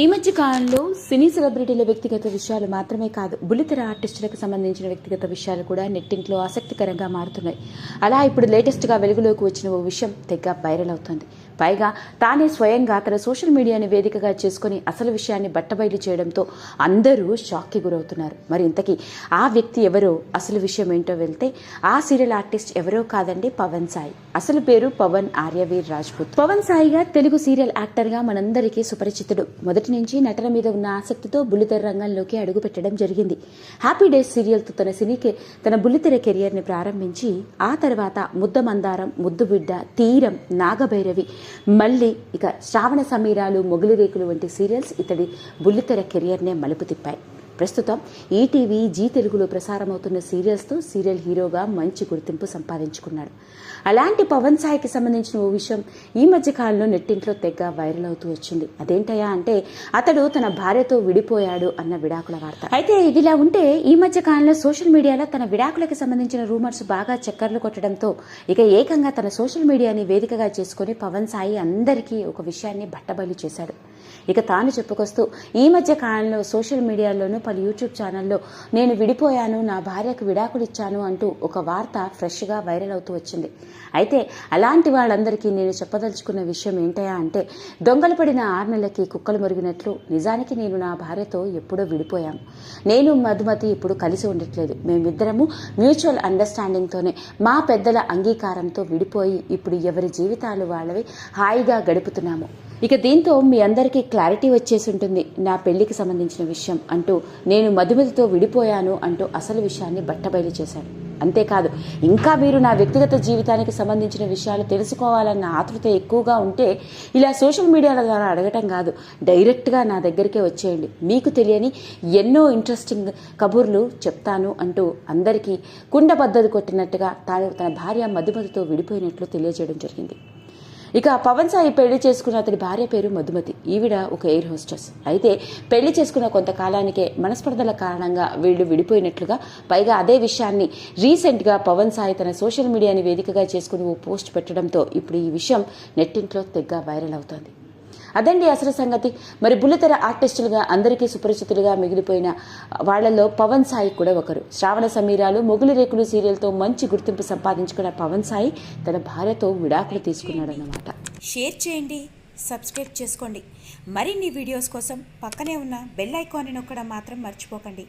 ఈ మధ్య కాలంలో సినీ సెలబ్రిటీల వ్యక్తిగత విషయాలు మాత్రమే కాదు బుల్లితెర ఆర్టిస్టులకు సంబంధించిన వ్యక్తిగత విషయాలు కూడా నెట్టింట్లో ఆసక్తికరంగా మారుతున్నాయి. అలా ఇప్పుడు లేటెస్ట్గా వెలుగులోకి వచ్చిన ఓ విషయం తెగ వైరల్ అవుతుంది. పైగా తానే స్వయంగా తన సోషల్ మీడియాని వేదికగా చేసుకుని అసలు విషయాన్ని బట్టబయలు చేయడంతో అందరూ షాక్కి గురవుతున్నారు. మరి ఇంతకీ ఆ వ్యక్తి ఎవరో అసలు విషయం ఏంటో వెళ్తే ఆ సీరియల్ ఆర్టిస్ట్ ఎవరో కాదండి పవన్ సాయి. అసలు పేరు పవన్ ఆర్యవీర్ రాజ్పుత్. పవన్ సాయిగా తెలుగు సీరియల్ యాక్టర్గా మనందరికీ సుపరిచితుడు. మొదటి నుంచి నటన మీద ఉన్న ఆసక్తితో బుల్లితెర రంగంలోకి అడుగుపెట్టడం జరిగింది. హ్యాపీ డేస్ సీరియల్తో తన సినీకి తన బుల్లితెర కెరియర్ని ప్రారంభించి ఆ తర్వాత ముద్ద మందారం ముద్దు బిడ్డ తీరం నాగభైరవి మళ్ళీ ఇక శ్రావణ సమీరాలు మొగులి రేకులు వంటి సీరియల్స్ ఇతడి బుల్లితెర కెరియర్నే మలుపు తిప్పాయి. ప్రస్తుతం ఈటీవీ జీ తెలుగులో ప్రసారమవుతున్న సీరియల్స్తో సీరియల్ హీరోగా మంచి గుర్తింపు సంపాదించుకున్నాడు. అలాంటి పవన్ సాయికి సంబంధించిన ఓ విషయం ఈ మధ్య కాలంలో నెట్టింట్లో తెగ వైరల్ అవుతూ వచ్చింది. అదేంటయ్యా అంటే అతడు తన భార్యతో విడిపోయాడు అన్న విడాకుల వార్త. అయితే ఇదిలా ఉంటే ఈ మధ్య కాలంలో సోషల్ మీడియాలో తన విడాకులకు సంబంధించిన రూమర్స్ బాగా చక్కర్లు కొట్టడంతో ఇక ఏకంగా తన సోషల్ మీడియాని వేదికగా చేసుకుని పవన్ సాయి అందరికీ ఒక విషయాన్ని బట్టబయలు చేశాడు. ఇక తాను చెప్పుకొస్తూ ఈ మధ్య కాలంలో సోషల్ మీడియాలోనూ పలు యూట్యూబ్ ఛానల్లో నేను విడిపోయాను నా భార్యకు విడాకులు ఇచ్చాను అంటూ ఒక వార్త ఫ్రెష్గా వైరల్ అవుతూ వచ్చింది. అయితే అలాంటి వాళ్ళందరికీ నేను చెప్పదలుచుకున్న విషయం ఏంటయా అంటే దొంగలు పడిన ఆరు నెలలకి కుక్కలు మురిగినట్లు నిజానికి నేను నా భార్యతో ఎప్పుడో విడిపోయాము నేను మధుమతి ఇప్పుడు కలిసి ఉండట్లేదు. మేమిద్దరము మ్యూచువల్ అండర్స్టాండింగ్తోనే మా పెద్దల అంగీకారంతో విడిపోయి ఇప్పుడు ఎవరి జీవితాలు వాళ్ళవి హాయిగా గడుపుతున్నాము. ఇక దీంతో మీ అందరికీ క్లారిటీ వచ్చేసి ఉంటుంది. నా పెళ్ళికి సంబంధించిన విషయం అంటూ నేను మధుమతితో విడిపోయాను అంటూ అసలు విషయాన్ని బట్టబయలు చేశాడు. అంతేకాదు ఇంకా మీరు నా వ్యక్తిగత జీవితానికి సంబంధించిన విషయాలు తెలుసుకోవాలన్న ఆతృత ఎక్కువగా ఉంటే ఇలా సోషల్ మీడియాల ద్వారా అడగటం కాదు డైరెక్ట్గా నా దగ్గరికే వచ్చేయండి. మీకు తెలియని ఎన్నో ఇంట్రెస్టింగ్ కబుర్లు చెప్తాను అంటూ అందరికీ కుండ పద్ధతి కొట్టినట్టుగా తాను తన భార్య మధుమతితో విడిపోయినట్లు తెలియజేయడం జరిగింది. ఇక పవన్ సాయి పెళ్ళి చేసుకున్న అతడి భార్య పేరు మధుమతి. ఈవిడ ఒక ఎయిర్ హోస్టెస్. అయితే పెళ్ళి చేసుకున్న కొంతకాలానికే మనస్పర్ధల కారణంగా వీళ్ళు విడిపోయినట్లుగా పైగా అదే విషయాన్ని రీసెంట్గా పవన్ సాయి తన సోషల్ మీడియాని వేదికగా చేసుకుని ఓ పోస్ట్ పెట్టడంతో ఇప్పుడు ఈ విషయం నెట్టింట్లో తెగ్గ వైరల్ అవుతోంది. అదండి అసలు సంగతి. మరి బుల్లితెర ఆర్టిస్టులుగా అందరికీ సుపరిచితులుగా మిగిలిపోయిన వాళ్ళలో పవన్ సాయి కూడా ఒకరు. శ్రావణ సమీరాలు మొగులి రేకులు సీరియల్తో మంచి గుర్తింపు సంపాదించుకున్న పవన్ సాయి తన భార్యతో విడాకులు తీసుకున్నాడన్నమాట. షేర్ చేయండి సబ్స్క్రైబ్ చేసుకోండి. మరిన్ని వీడియోస్ కోసం పక్కనే ఉన్న బెల్ ఐకాన్ని నొక్కడం మాత్రం మర్చిపోకండి.